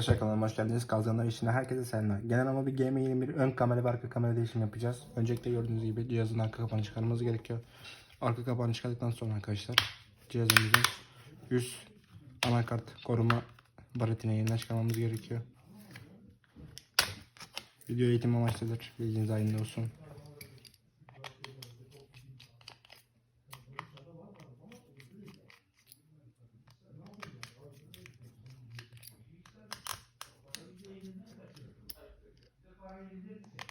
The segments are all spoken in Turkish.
Arkadaşlar kanalıma hoş geldiniz. Kalkanlar işine herkese selamlar. Genel ama bir GM21 ön kamera ve arka kamera değişim yapacağız. Öncelikle gördüğünüz gibi cihazın arka kapağını çıkarmamız gerekiyor. Arka kapağını çıkardıktan sonra arkadaşlar cihazımızın yüz anakart koruma baretini yeniden çıkarmamız gerekiyor. Video eğitim amaçlıdır. Bilginiz aydın olsun. Why you did it?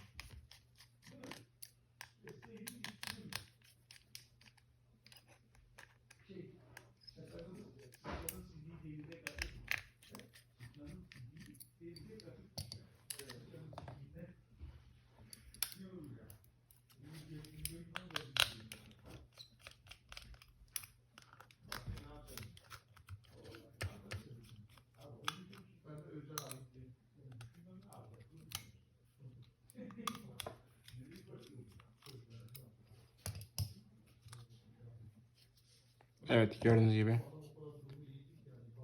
Evet gördüğünüz gibi.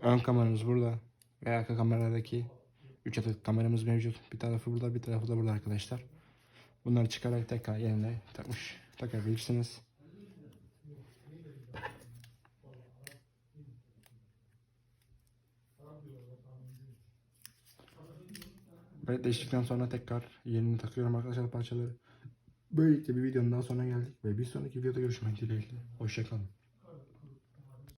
Ön kameramız burada. Ve arka kameradaki 3 adet kameramız mevcut. Bir tarafı burada bir tarafı da burada arkadaşlar. Bunları çıkararak tekrar yerine takmış takabilirsiniz. Böyle değiştikten sonra tekrar yerini takıyorum arkadaşlar parçaları. Böylelikle bir videonun daha sonuna geldik ve bir sonraki videoda görüşmek dileğiyle. Hoşçakalın.